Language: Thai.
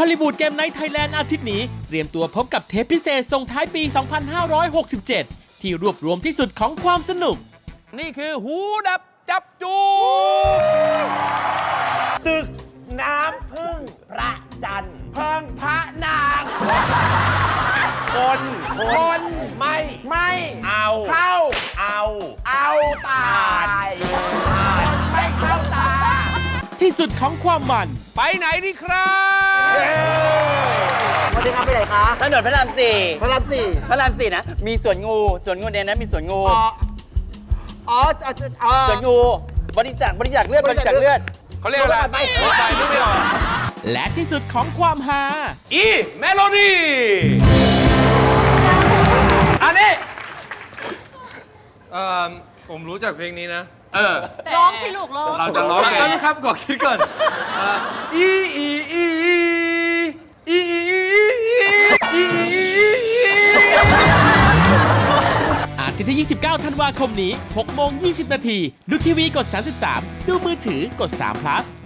อลลีวูดเกมไนท์ไทยแลนด์อาทิตย์นี้ เตรียมตัวพบกับเทปพิเศษส่งท้ายปี 2567 ที่รวบรวมที่สุดของความสนุก นี่คือหูดับจับจูศึกน้ำพึ่งพระจันทร์เพิงพระนางคนคนไม่ไม่เอาเข้าเอาเอาตายไม่เข้าตาที่สุดของความมัน ไปไหนดีครับ สวัสดีครับไปไหนคะถนนพระรามสี่พระรามสี่พระรามสี่นะ มีสวนงู สวนงูในนั้นมีสวนงู อ๋ออ๋ออ๋ออ๋อสวนงูบริจาคบริจาคเลือดบริจาคเลือดเขาเรียกอะไรไปรถไฟนึกไม่ออกและที่สุดของความฮาอีเมโลดี้อันนี้เอ่อผมรู้จักเพลงนี้นะ เออร้องสิลูกร้องเราจะร้องแป๊ไงบนึงครับก่อนคิดก่อนเอ่ออีอีอีอีอี วันทิตย์ที่ 29 ธันวาคมนี้ 6 โมง 20 นาที ดูทีวีกด 33 ดูมือถือกด3 plus